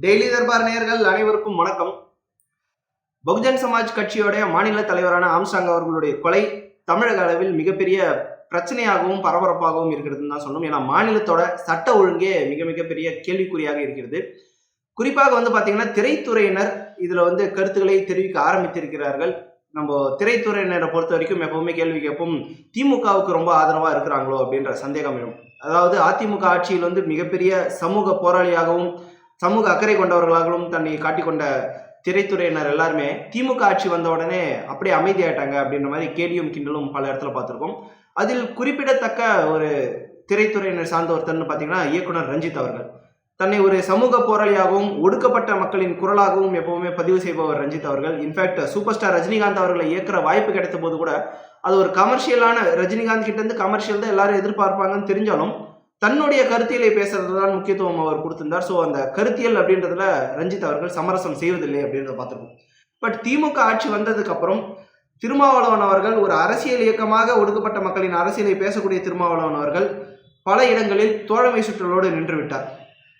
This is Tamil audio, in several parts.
டெய்லி தர்பார் நேர்கள் அனைவருக்கும் வணக்கம். பகுஜன் சமாஜ் கட்சியோடைய மாநில தலைவரான ஆம்சாங் அவர்களுடைய கொலை தமிழக அளவில் மிகப்பெரிய பிரச்சனையாகவும் பரபரப்பாகவும் இருக்கிறதுன்னு தான் சொல்லணும். ஏன்னா மாநிலத்தோட சட்ட ஒழுங்கே மிக மிகப்பெரிய கேள்விக்குறியாக இருக்கிறது. குறிப்பாக வந்து பார்த்தீங்கன்னா திரைத்துறையினர் இதில் வந்து கருத்துக்களை தெரிவிக்க ஆரம்பித்திருக்கிறார்கள். நம்ம திரைத்துறையினரை பொறுத்த வரைக்கும் எப்பவுமே கேள்வி கேட்போம் திமுகவுக்கு ரொம்ப ஆதரவாக இருக்கிறாங்களோ அப்படின்ற சந்தேகம் எழும் அதாவது அதிமுக ஆட்சியில் வந்து மிகப்பெரிய சமூக போராளியாகவும் சமூக அக்கறை கொண்டவர்களாகவும் தன்னை காட்டிக்கொண்ட திரைத்துறையினர் எல்லாருமே திமுக ஆட்சி வந்த உடனே அப்படியே அமைதியாயிட்டாங்க அப்படின்ற மாதிரி கேடியும் கிண்டலும் பல இடத்துல பார்த்துருக்கோம். அதில் குறிப்பிடத்தக்க ஒரு திரைத்துறையினர் சார்ந்த ஒருத்தர்னு பார்த்தீங்கன்னா இயக்குனர் ரஞ்சித் அவர்கள். தன்னை ஒரு சமூக போராளியாகவும் ஒடுக்கப்பட்ட மக்களின் குரலாகவும் எப்பவுமே பதிவு செய்பவர் ரஞ்சித் அவர்கள். இன்ஃபேக்ட் சூப்பர் ஸ்டார் ரஜினிகாந்த் அவர்களை இயக்குற வாய்ப்பு கிடைத்த போது கூட அது ஒரு கமர்ஷியலான ரஜினிகாந்த் கிட்ட இருந்து கமர்ஷியல் தான் எல்லாரும் எதிர்பார்ப்பாங்கன்னு தெரிஞ்சாலும் தன்னுடைய கருத்தியலை பேசுறது தான் முக்கியத்துவம் அவர் கொடுத்திருந்தார். ஸோ அந்த கருத்தியல் அப்படின்றதுல ரஞ்சித் அவர்கள் சமரசம் செய்வதில்லை அப்படின்றத பார்த்துருக்கோம். பட் திமுக ஆட்சி வந்ததுக்கு அப்புறம் திருமாவளவன் அவர்கள் ஒரு அரசியல் இயக்கமாக ஒடுக்கப்பட்ட மக்களின் அரசியலை பேசக்கூடிய திருமாவளவன் அவர்கள் பல இடங்களில் தோழமை சுற்றலோடு நின்று விட்டார்.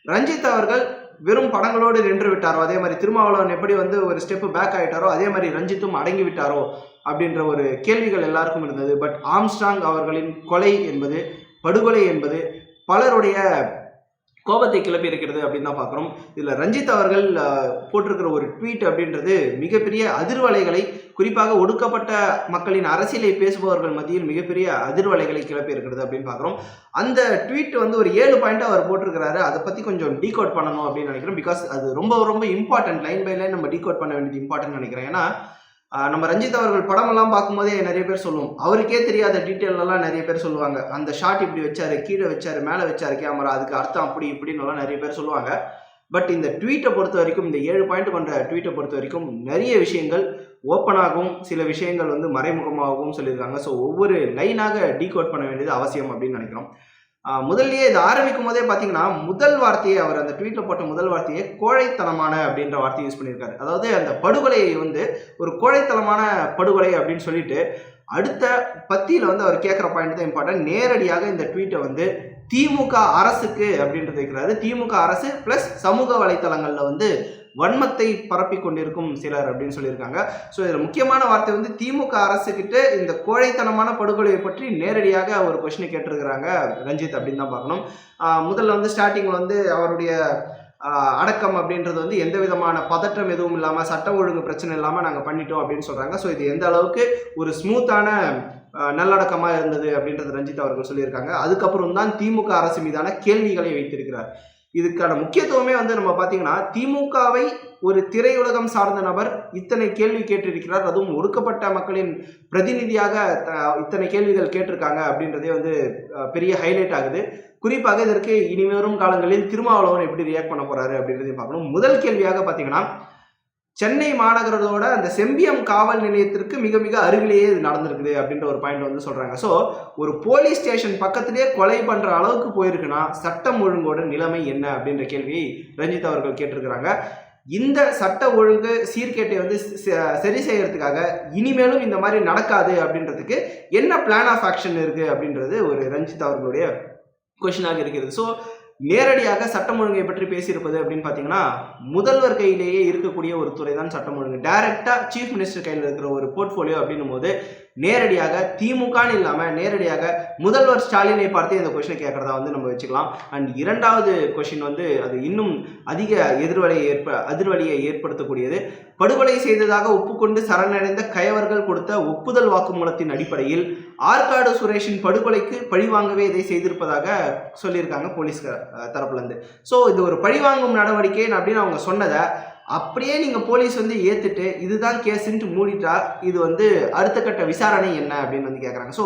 ரஞ்சித் அவர்கள் வெறும் படங்களோடு நின்று விட்டாரோ அதே மாதிரி திருமாவளவன் எப்படி வந்து ஒரு ஸ்டெப் பேக் ஆகிட்டாரோ அதே மாதிரி ரஞ்சித்தும் அடங்கி விட்டாரோ அப்படின்ற ஒரு கேள்விகள் எல்லாருக்கும் இருந்தது. பட் ஆம்ஸ்டாங் அவர்களின் கொலை என்பது படுகொலை என்பது பலருடைய கோபத்தை கிளப்பி இருக்கிறது அப்படின்னு தான் பார்க்குறோம். இதில் ரஞ்சித் அவர்கள் போட்டிருக்கிற ஒரு ட்வீட் அப்படின்றது மிகப்பெரிய அதிர்வலைகளை குறிப்பாக ஒடுக்கப்பட்ட மக்களின் அரசியலை பேசுபவர்கள் மத்தியில் மிகப்பெரிய அதிர்வலைகளை கிளப்பி இருக்கிறது அப்படின்னு பார்க்குறோம். அந்த ட்வீட் வந்து ஒரு ஏழு பாயிண்ட் அவர் போட்டிருக்கிறாரு. அதை பற்றி கொஞ்சம் டீகோட் பண்ணணும் அப்படின்னு நினைக்கிறேன். பிகாஸ் அது ரொம்ப ரொம்ப இம்பார்ட்டன்ட் லைன் பை லைன் நம்ம டீகோட் பண்ண வேண்டியது இம்பார்ட்டன்ட் நினைக்கிறேன். ஏன்னா நம்ம ரஞ்சித் அவர்கள் படமெல்லாம் பார்க்கும்போதே நிறைய பேர் சொல்லுவோம். அவருக்கே தெரியாத டீட்டெயிலெல்லாம் நிறைய பேர் சொல்லுவாங்க. அந்த ஷாட் இப்படி வச்சாரு கீழே வச்சாரு மேலே வச்சாரு கேமரா அதுக்கு அர்த்தம் அப்படி இப்படின்னுலாம் நிறைய பேர் சொல்லுவாங்க. பட் இந்த ட்வீட்டை பொறுத்த வரைக்கும் இந்த ஏழு பாயிண்ட் கொண்ட ட்வீட்டை பொறுத்த வரைக்கும் நிறைய விஷயங்கள் ஓப்பனாகவும் சில விஷயங்கள் வந்து மறைமுகமாகவும் சொல்லியிருக்காங்க. ஸோ ஒவ்வொரு லைனாக டீகோட் பண்ண வேண்டியது அவசியம் அப்படின்னு நினைக்கிறோம். முதல்லயே இது ஆரம்பிக்கும் போதே பார்த்தீங்கன்னா முதல் வார்த்தையை அவர் அந்த ட்வீட்ல போட்ட முதல் வார்த்தையை கோழைத்தனமான அப்படின்ற வார்த்தையை யூஸ் பண்ணியிருக்காரு. அதாவது அந்த படுகொலையை வந்து ஒரு கோழைத்தனமான படுகொலை அப்படின்னு சொல்லிட்டு அடுத்த பத்தியில் வந்து அவர் கேட்குற பாயிண்ட் தான் இம்பார்ட்டன்ட் நேரடியாக இந்த ட்வீட்டை வந்து திமுக அரசுக்கு அப்படின்றது வைக்கிறாரு. திமுக அரசு ப்ளஸ் சமூக வலைத்தளங்களில் வந்து வன்மத்தை பரப்பி கொண்டிருக்கும் சிலர் அப்படின்னு சொல்லியிருக்காங்க. ஸோ இதில் முக்கியமான வார்த்தை வந்து திமுக அரசுக்கிட்ட இந்த கோழைத்தனமான படுகொலையை பற்றி நேரடியாக ஒரு கொஷினை கேட்டிருக்கிறாங்க ரஞ்சித் அப்படின்னு தான் பார்க்கணும். முதல்ல வந்து ஸ்டார்டிங்கில் வந்து அவருடைய அடக்கம் அப்படின்றது வந்து எந்த விதமான பதற்றம் எதுவும் இல்லாமல் சட்ட ஒழுங்கு பிரச்சனை இல்லாமல் நாங்கள் பண்ணிட்டோம் அப்படின்னு சொல்கிறாங்க ஸோ இது எந்த அளவுக்கு ஒரு ஸ்மூத்தான நல்லடக்கமாக இருந்தது அப்படின்றது ரஞ்சித் அவர்கள் சொல்லியிருக்காங்க. அதுக்கப்புறம் தான் திமுக அரசு மீதான கேள்விகளை வைத்திருக்கிறார். இதுக்கான முக்கியத்துவமே வந்து நம்ம பார்த்தீங்கன்னா திமுகவை ஒரு திரையுலகம் சார்ந்த நபர் இத்தனை கேள்வி கேட்டிருக்கிறார். அதுவும் ஒடுக்கப்பட்ட மக்களின் பிரதிநிதியாக இத்தனை கேள்விகள் கேட்டிருக்காங்க அப்படின்றதே வந்து பெரிய ஹைலைட் ஆகுது. குறிப்பாக இதற்கு இனிவரும் காலங்களில் திருமாவளவன் எப்படி ரியாக்ட் பண்ண போறாரு அப்படின்றதையும் பார்க்கணும். முதல் கேள்வியாக பார்த்தீங்கன்னா சென்னை மாநகரத்தோட அந்த செம்பியம் காவல் நிலையத்திற்கு மிக மிக அருகிலேயே இது நடந்திருக்குது அப்படின்ற ஒரு பாயிண்ட் வந்து சொல்கிறாங்க ஸோ ஒரு போலீஸ் ஸ்டேஷன் பக்கத்திலேயே கொலை பண்ணுற அளவுக்கு போயிருக்குன்னா சட்டம் ஒழுங்கோட நிலைமை என்ன அப்படின்ற கேள்வியை ரஞ்சித் அவர்கள் கேட்டிருக்கிறாங்க. இந்த சட்ட ஒழுங்கு சீர்கேட்டை வந்து ச- சரி செய்யறதுக்காக இனிமேலும் இந்த மாதிரி நடக்காது அப்படின்றதுக்கு என்ன பிளான் ஆஃப் ஆக்ஷன் இருக்குது அப்படின்றது ஒரு ரஞ்சித் அவர்களுடைய கொஷினாக இருக்கிறது. ஸோ நேரடியாக சட்டம் ஒழுங்கை பற்றி பேசியிருப்பது அப்படின்னு பார்த்தீங்கன்னா முதல்வர் கையிலேயே இருக்கக்கூடிய ஒரு துறை தான் சட்டம் ஒழுங்கு. டைரக்டாக சீஃப் மினிஸ்டர் கையில் இருக்கிற ஒரு போர்ட்ஃபோலியோ அப்படின்னும் போது நேரடியாக திமுகன்னு இல்லாமல் நேரடியாக முதல்வர் ஸ்டாலினை பார்த்து இந்த கொஷினை கேட்குறதா வந்து நம்ம வச்சுக்கலாம். அண்ட் இரண்டாவது கொஷின் வந்து அது இன்னும் அதிக எதிர்வலையை ஏற்ப அதிர்வலியை ஏற்படுத்தக்கூடியது. படுகொலை செய்ததாக ஒப்புக்கொண்டு சரணடைந்த கயவர்கள் கொடுத்த ஒப்புதல் வாக்குமூலத்தின் அடிப்படையில் ஆற்காடு சுரேஷின் படுகொலைக்கு பழிவாங்கவே இதை செய்திருப்பதாக சொல்லியிருக்காங்க போலீஸ் தரப்புலேருந்து ஸோ இது ஒரு பழிவாங்கும் நடவடிக்கை அப்படின்னு அவங்க சொன்னதை அப்படியே நீங்கள் போலீஸ் வந்து ஏற்றுட்டு இதுதான் கேஸுன்ட்டு மூடிட்டா இது வந்து அடுத்த கட்ட விசாரணை என்ன? அப்படின்னு வந்து கேட்குறாங்க ஸோ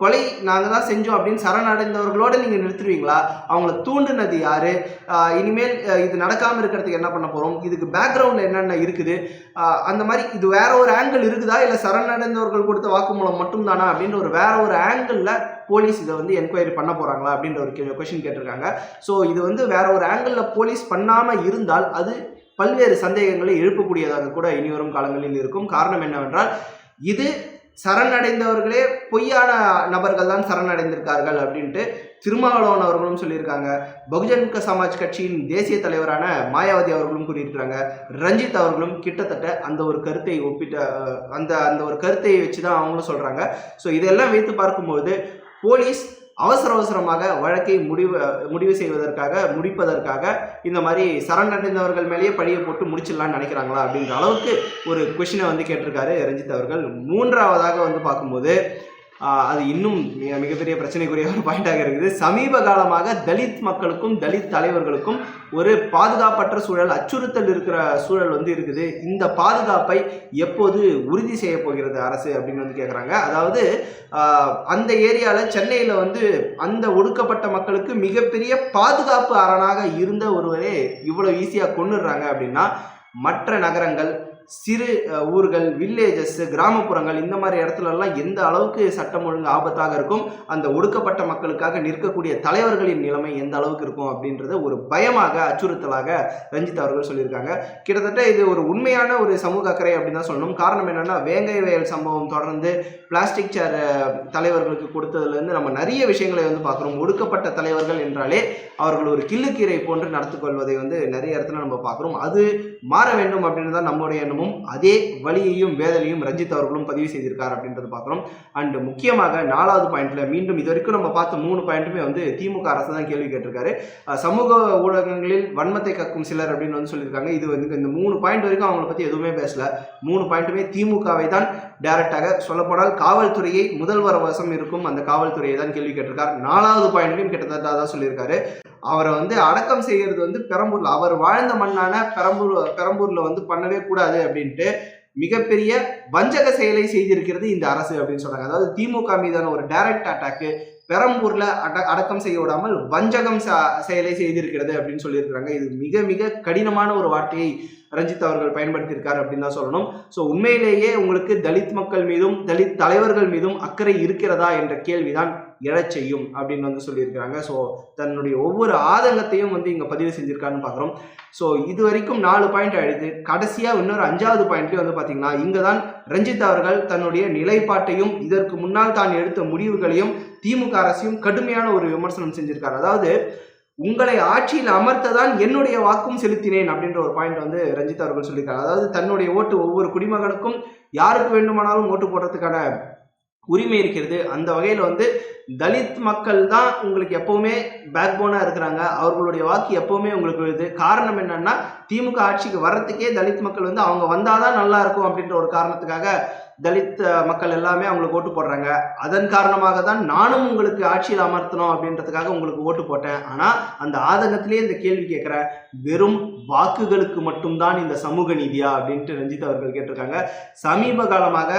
கொலை நாங்கள் தான் செஞ்சோம் அப்படின்னு சரணடைந்தவர்களோடு நீங்கள் நிறுத்துவீங்களா அவங்கள தூண்டுனது யார்? இனிமேல் இது நடக்காமல் இருக்கிறதுக்கு என்ன பண்ண போகிறோம் இதுக்கு பேக்ரவுண்டில் என்னென்ன இருக்குது? அந்த மாதிரி இது வேற ஒரு ஆங்கிள் இருக்குதா? இல்லை சரணடைந்தவர்கள் கொடுத்த வாக்குமூலம் மட்டும்தானா? அப்படின்ற ஒரு வேற ஒரு ஆங்கிளில் போலீஸ் இதை வந்து என்கொயரி பண்ண போகிறாங்களா அப்படின்ற ஒரு கொஷின் கேட்டிருக்காங்க. ஸோ இது வந்து வேற ஒரு ஆங்கிளில் போலீஸ் பண்ணாமல் இருந்தால் அது பல்வேறு சந்தேகங்களை எழுப்பக்கூடியதாக கூட இனி வரும் காலங்களில் இருக்கும். காரணம் என்னவென்றால் இது சரணடைந்தவர்களே பொய்யான நபர்கள் தான் சரணடைந்திருக்கார்கள் அப்படின்ட்டு திருமாவளவன் அவர்களும் சொல்லியிருக்காங்க. பகுஜன் சமாஜ் கட்சியின் தேசிய தலைவரான மாயாவதி அவர்களும் கூறியிருக்கிறாங்க. ரஞ்சித் அவர்களும் கிட்டத்தட்ட அந்த ஒரு கருத்தை ஒப்பிட்ட அந்த அந்த ஒரு கருத்தை வச்சு தான் அவங்களும் சொல்கிறாங்க ஸோ இதெல்லாம் வைத்து பார்க்கும்போது போலீஸ் அவசர அவசரமாக வழக்கை முடிவு முடிவு செய்வதற்காக முடிப்பதற்காக இந்த மாதிரி சரணடைந்தவர்கள் மேலேயே பழியை போட்டு முடிச்சிடலாம்னு நினைக்கிறாங்களா அப்படின்ற அளவுக்கு ஒரு கொஷினை வந்து கேட்டிருக்காரு ரஞ்சித் அவர்கள். மூன்றாவதாக வந்து பார்க்கும்போது அது இன்னும் மிக- மிகப்பெரிய பிரச்சனைக்குரிய ஒரு பாயிண்டாக இருக்குது. சமீப காலமாக தலித் மக்களுக்கும் தலித் தலைவர்களுக்கும் ஒரு பாதுகாப்பற்ற சூழல் அச்சுறுத்தல் இருக்கிற சூழல் வந்து இருக்குது. இந்த பாதுகாப்பை எப்போது உறுதி செய்ய போகிறது அரசு அப்படின்னு வந்து கேட்குறாங்க அதாவது அந்த ஏரியாவில் சென்னையில் வந்து அந்த ஒடுக்கப்பட்ட மக்களுக்கு மிகப்பெரிய பாதுகாப்பு அரணாக இருந்த ஒருவரே இவ்வளோ ஈஸியாக கொண்டுடுறாங்க அப்படின்னா மற்ற நகரங்கள் சிறு ஊர்கள் வில்லேஜஸ் கிராமப்புறங்கள் இந்த மாதிரி இடத்துலலாம் எந்த அளவுக்கு சட்டம் ஒழுங்கு ஆபத்தாக இருக்கும் அந்த ஒடுக்கப்பட்ட மக்களுக்காக நிற்கக்கூடிய தலைவர்களின் நிலைமை எந்த அளவுக்கு இருக்கும் அப்படின்றத ஒரு பயமாக அச்சுறுத்தலாக ரஞ்சித் அவர்கள் சொல்லியிருக்காங்க. கிட்டத்தட்ட இது ஒரு உண்மையான ஒரு சமூக அக்கறை அப்படின்னு தான் சொல்லணும். காரணம் என்னென்னா வேங்கை வயல் சம்பவம் தொடர்ந்து பிளாஸ்டிக் சேர் தலைவர்களுக்கு கொடுத்ததுலேருந்து நம்ம நிறைய விஷயங்களை வந்து பார்க்குறோம். ஒடுக்கப்பட்ட தலைவர்கள் என்றாலே அவர்கள் ஒரு கிள்ளுக்கீரை போன்று நடத்து கொள்வதை வந்து நிறைய இடத்துல நம்ம பார்க்குறோம். அது மாற வேண்டும் அப்படின்னு தான் நம்முடைய எண்ணமும் அதே வழியையும் வேதனையும் ரஞ்சித் அவர்களும் பதிவு செய்திருக்கார் அப்படின்றத பார்க்குறோம். அண்ட் முக்கியமாக நாலாவது பாயிண்ட்ல மீண்டும் இது வரைக்கும் நம்ம பார்த்த மூணு பாயிண்ட்டுமே வந்து திமுக அரசு தான் கேள்வி கேட்டிருக்காரு. சமூக ஊடகங்களில் வன்மத்தை கக்கும் சிலர் அப்படின்னு வந்து சொல்லியிருக்காங்க. இது வந்து இந்த மூணு பாயிண்ட் வரைக்கும் அவங்கள பற்றி எதுவுமே பேசல. மூணு பாயிண்ட்டுமே திமுகவை தான் டைரக்டாக சொல்லப்போனால் காவல்துறையை முதல்வர் வசம் இருக்கும் அந்த காவல்துறையை தான் கேள்வி கேட்டிருக்கார். நாலாவது பாயிண்ட்லையும் கிட்டத்தட்ட அதான் சொல்லியிருக்காரு. அவரை வந்து அடக்கம் செய்கிறது வந்து பெரம்பூர்ல அவர் வாழ்ந்த மண்ணான பெரம்பூர் பெரம்பூர்ல வந்து பண்ணவே கூடாது அப்படின்ட்டு மிகப்பெரிய வஞ்சக செயலை செய்திருக்கிறது இந்த அரசு அப்படின்னு சொல்றாங்க. அதாவது திமுக மீதான ஒரு டைரக்ட் அட்டாக்கு பெரம்பூர்ல அட அடக்கம் செய்ய விடாமல் வஞ்சகம் செயலை செய்திருக்கிறது அப்படின்னு சொல்லியிருக்கிறாங்க. இது மிக மிக கடினமான ஒரு வார்த்தையை ரஞ்சித் அவர்கள் பயன்படுத்தியிருக்காரு அப்படின்னு தான் சொல்லணும். ஸோ உண்மையிலேயே உங்களுக்கு தலித் மக்கள் மீதும் தலித் தலைவர்கள் மீதும் அக்கறை இருக்கிறதா என்ற கேள்விதான் எழச் செய்யும் அப்படின்னு வந்து சொல்லியிருக்கிறாங்க. ஸோ தன்னுடைய ஒவ்வொரு ஆதங்கத்தையும் வந்து இங்கே பதிவு செஞ்சுருக்கான்னு பார்க்குறோம். ஸோ இது வரைக்கும் நாலு பாயிண்ட் ஆயிடுது. கடைசியாக இன்னொரு அஞ்சாவது பாயிண்ட்லேயே வந்து பார்த்தீங்கன்னா இங்கே தான் ரஞ்சித் அவர்கள் தன்னுடைய நிலைப்பாட்டையும் இதற்கு முன்னால் தான் எடுத்த முடிவுகளையும் திமுக அரசையும் கடுமையான ஒரு விமர்சனம் செஞ்சிருக்காரு. அதாவது உங்களை ஆட்சியில் அமர்த்ததான் என்னுடைய வாக்கும் செலுத்தினேன் அப்படின்ற ஒரு பாயிண்ட் வந்து ரஞ்சித் அவர்கள் சொல்லியிருக்காங்க அதாவது தன்னுடைய ஓட்டு ஒவ்வொரு குடிமகனுக்கும் யாருக்கு வேண்டுமானாலும் ஓட்டு போடுறதுக்கான உரிமை இருக்கிறது. அந்த வகையில் வந்து தலித் மக்கள் தான் உங்களுக்கு எப்பவுமே பேக் போனாக இருக்கிறாங்க. அவர்களுடைய வாக்கு எப்பவுமே உங்களுக்கு வருது காரணம் என்னன்னா திமுக ஆட்சிக்கு வர்றதுக்கே தலித் மக்கள் வந்து அவங்க வந்தாதான் நல்லா இருக்கும் அப்படின்ற ஒரு காரணத்துக்காக தலித் மக்கள் எல்லாமே அவங்களுக்கு ஓட்டு போடுறாங்க. அதன் காரணமாக தான் நானும் உங்களுக்கு ஆட்சியில் அமர்த்தணும் அப்படின்றதுக்காக உங்களுக்கு ஓட்டு போட்டேன். ஆனால் அந்த ஆதங்கத்திலே இந்த கேள்வி கேட்குற வெறும் வாக்குகளுக்கு மட்டும்தான் இந்த சமூக நீதியா அப்படின்ட்டு ரஞ்சித் அவர்கள் கேட்டிருக்காங்க. சமீப காலமாக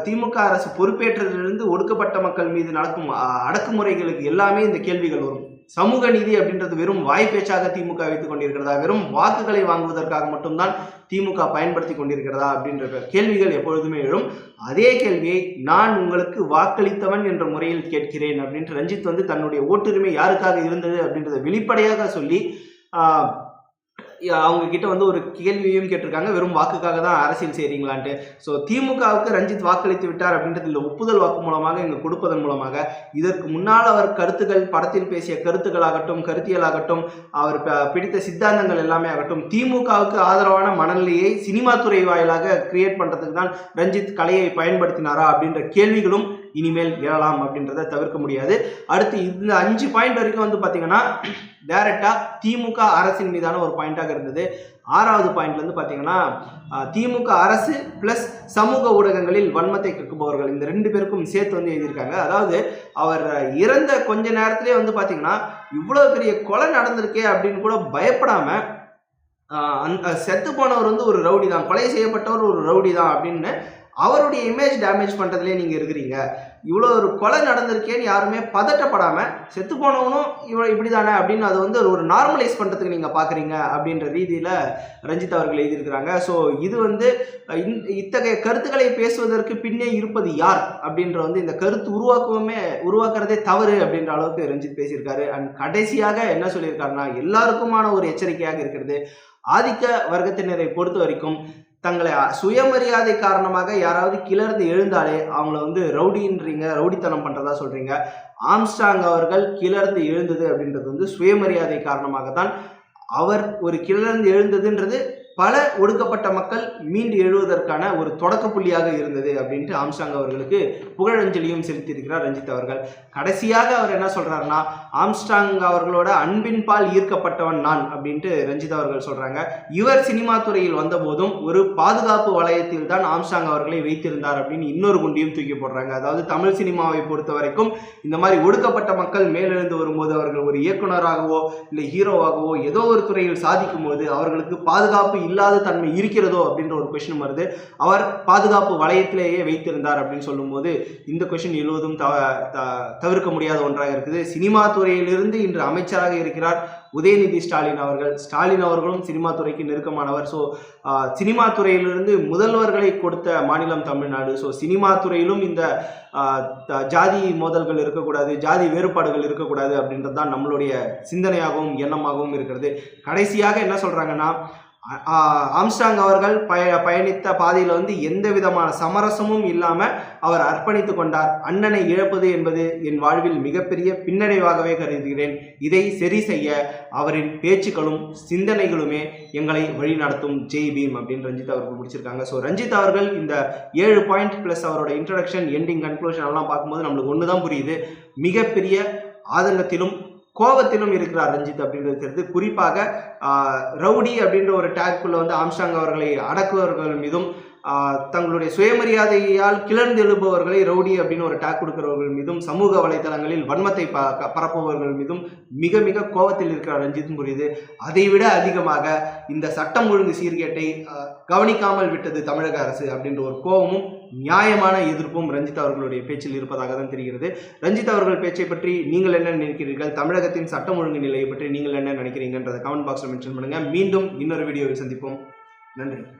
திமுக அரசு பொறுப்பேற்றதிலிருந்து ஒடுக்கப்பட்ட மக்கள் மீது நடக்கும் அடக்குமுறைகளுக்கு எல்லாமே இந்த கேள்விகள் வரும். சமூக நீதி அப்படின்றது வெறும் வாய்ப்பேச்சாக திமுக வைத்துக் கொண்டிருக்கிறதா? வெறும் வாக்குகளை வாங்குவதற்காக மட்டும்தான் திமுக பயன்படுத்தி கொண்டிருக்கிறதா? அப்படின்ற கேள்விகள் எப்பொழுதுமே எழும். அதே கேள்வியை நான் உங்களுக்கு வாக்களித்தவன் என்ற முறையில் கேட்கிறேன் அப்படின்ட்டு ரஞ்சித் வந்து தன்னுடைய ஓட்டுரிமை யாருக்காக இருந்தது அப்படின்றத வெளிப்படையாக சொல்லி ஆஹ், அவங்க கிட்ட வந்து ஒரு கேள்வியும் கேட்டிருக்காங்க. வெறும் வாக்குக்காக தான் அரசியல் செய்கிறீங்களான்ட்டு ஸோ திமுகவுக்கு ரஞ்சித் வாக்களித்து விட்டார் அப்படின்றதுல ஒப்புதல் வாக்கு மூலமாக இங்கே கொடுப்பதன் மூலமாக. இதற்கு முன்னால் அவர் கருத்துக்கள் படத்தில் பேசிய கருத்துக்களாகட்டும் கருத்தியலாகட்டும் அவர் பிடித்த சித்தாந்தங்கள் எல்லாமே ஆகட்டும் திமுகவுக்கு ஆதரவான மனநிலையை சினிமா துறை வாயிலாக கிரியேட் பண்ணுறதுக்கு தான் ரஞ்சித் கலையை பயன்படுத்தினாரா அப்படின்ற கேள்விகளும் இனிமேல் எழலாம் அப்படின்றத தவிர்க்க முடியாது. அடுத்து இந்த அஞ்சு பாயிண்ட் வரைக்கும் வந்து பார்த்தீங்கன்னா டேரெக்டாக திமுக அரசின் மீதான ஒரு பாயிண்டாக இருந்தது. ஆறாவது பாயிண்ட்ல இருந்து பார்த்தீங்கன்னா திமுக அரசு ப்ளஸ் சமூக ஊடகங்களில் வன்மத்தை கக்குபவர்கள் இந்த ரெண்டு பேருக்கும் சேர்த்து வந்து எழுதியிருக்காங்க. அதாவது அவர் இறந்த கொஞ்ச நேரத்திலே வந்து பார்த்தீங்கன்னா இவ்வளோ பெரிய கொலை நடந்திருக்கே அப்படின்னு கூட பயப்படாம அந்த செத்து போனவர் வந்து ஒரு ரவுடி தான் கொலை செய்யப்பட்டவர் ஒரு ரவுடி தான் அப்படின்னு அவருடைய இமேஜ் டேமேஜ் பண்ணுறதுலேயே நீங்கள் இருக்கிறீங்க. இவ்வளோ ஒரு கொலை நடந்திருக்கேன்னு யாருமே பதட்டப்படாமல் செத்து போனவனும் இவ்வளோ இப்படி தானே அப்படின்னு அதை வந்து ஒரு நார்மலைஸ் பண்ணுறதுக்கு நீங்கள் பார்க்குறீங்க அப்படின்ற ரீதியில் ரஞ்சித் அவர்கள் எழுதியிருக்கிறாங்க. ஸோ இது வந்து இந் இத்தகைய கருத்துக்களை பேசுவதற்கு பின்னே இருப்பது யார் அப்படின்ற வந்து இந்த கருத்து உருவாக்குவமே உருவாக்குறதே தவறு அப்படின்ற அளவுக்கு ரஞ்சித் பேசியிருக்காரு. அண்ட் கடைசியாக என்ன சொல்லியிருக்காருன்னா எல்லாருக்குமான ஒரு எச்சரிக்கையாக இருக்கிறது. ஆதிக்க வர்க்கத்தினரை பொறுத்த வரைக்கும் தங்களை சுயமரியாதை காரணமாக யாராவது கிளர்ந்து எழுந்தாலே அவங்கள வந்து ரவுடின்றீங்க ரவுடித்தனம் பண்ணுறதா சொல்கிறீங்க ஆம்ஸ்டாங் அவர்கள் கிளர்ந்து எழுந்தது அப்படின்றது வந்து சுயமரியாதை காரணமாக தான் அவர் ஒரு கிளர்ந்து எழுந்ததுன்றது பல ஒடுக்கப்பட்ட மக்கள் மீண்டு எழுவதற்கான ஒரு தொடக்க புள்ளியாக இருந்தது அப்படின்ட்டு ஆம்சாங் அவர்களுக்கு புகழஞ்சலியும் செலுத்தியிருக்கிறார் ரஞ்சித் அவர்கள். கடைசியாக அவர் என்ன சொல்கிறாருன்னா ஆம்ஸ்டாங் அவர்களோட அன்பின் பால் ஈர்க்கப்பட்டவன் நான் அப்படின்ட்டு ரஞ்சித் அவர்கள் சொல்கிறாங்க இவர் சினிமா துறையில் வந்தபோதும் ஒரு பாதுகாப்பு வளையத்தில் தான் ஆம்ஸ்டாங் அவர்களை வைத்திருந்தார் அப்படின்னு இன்னொரு குண்டியும் தூக்கி போடுறாங்க. அதாவது தமிழ் சினிமாவை பொறுத்த வரைக்கும் இந்த மாதிரி ஒடுக்கப்பட்ட மக்கள் மேலெழுந்து வரும்போது அவர்கள் ஒரு இயக்குனராகவோ இல்லை ஹீரோவாகவோ ஏதோ ஒரு துறையில் சாதிக்கும் போது அவர்களுக்கு பாதுகாப்பு இல்லாத தன்மை இருக்கிறதோ அப்படின்ற ஒரு கொஷின் வருது. அவர் பாதுகாப்பு வளையத்திலேயே வைத்திருந்தார் அப்படின்னு சொல்லும்போது இந்த கொஷின் எழுவதும் தவ த- தவிர்க்க முடியாத ஒன்றாக இருக்குது. சினிமா துறையிலிருந்து இன்று அமைச்சராக இருக்கிறார் உதயநிதி ஸ்டாலின் அவர்கள். ஸ்டாலின் அவர்களும் சினிமா துறைக்கு நெருக்கமானவர். ஸோ சினிமா துறையிலிருந்து முதல்வர்களை கொடுத்த மாநிலம் தமிழ்நாடு. ஸோ சினிமா துறையிலும் இந்த த- ஜாதி மோதல்கள் இருக்கக்கூடாது ஜாதி வேறுபாடுகள் இருக்கக்கூடாது அப்படின்றது தான் நம்மளுடைய சிந்தனையாகவும் எண்ணமாகவும் இருக்கிறது. கடைசியாக என்ன சொல்கிறாங்கன்னா ஆம்ஸ்டாங் அவர்கள் பய பயணித்த பாதையில் வந்து எந்த விதமான சமரசமும் இல்லாமல் அவர் அர்ப்பணித்து கொண்டார். அண்ணனை இழப்பது என்பது என் வாழ்வில் மிகப்பெரிய பின்னடைவாகவே கருதுகிறேன். இதை சரி செய்ய அவரின் பேச்சுக்களும் சிந்தனைகளுமே எங்களை வழிநடத்தும் ஜெய் பீம் அப்படின்னு ரஞ்சித் அவர்கள் முடிச்சிருக்காங்க. ஸோ ரஞ்சித் அவர்கள் இந்த ஏழு பாயிண்ட் ப்ளஸ் அவரோட இன்ட்ரடக்ஷன் எண்டிங் கன்க்ளூஷன் எல்லாம் பார்க்கும்போது நம்மளுக்கு ஒன்று தான் புரியுது. மிகப்பெரிய ஆதங்கத்திலும் கோபத்திலும் இருக்கிறார் ரஞ்சித் அப்படின்றது தெரிந்து குறிப்பாக ரவுடி அப்படின்ற ஒரு டேக்குள்ள வந்து ஆம்ஸ்டாங் அவர்களை அடக்குபவர்கள் மீதும் தங்களுடைய சுயமரியாதையால் கிளர்ந்து எழுபவர்களை ரவுடி அப்படின்னு ஒரு டேக் கொடுக்கிறவர்கள் மீதும் சமூக வலைதளங்களில் வன்மத்தை ப பரப்புபவர்கள் மீதும் மிக மிக கோபத்தில் இருக்கிறார் ரஞ்சித் புரியுது. அதைவிட அதிகமாக இந்த சட்டம் ஒழுங்கு சீர்கேட்டை கவனிக்காமல் விட்டது தமிழக அரசு அப்படின்ற ஒரு கோபமும் நியாயமான எதிர்ப்பும் ரஞ்சித் அவர்களுடைய பேச்சில் இருப்பதாக தான் தெரிகிறது. ரஞ்சித் அவர்கள் பேச்சை பற்றி நீங்கள் என்ன நினைக்கிறீர்கள்? தமிழகத்தின் சட்டம் ஒழுங்கு நிலையை பற்றி நீங்கள் என்ன நினைக்கிறீங்கன்றதை கமெண்ட் பாக்ஸில் மென்ஷன் பண்ணுங்கள் மீண்டும் இன்னொரு வீடியோவில் சந்திப்போம். நன்றி.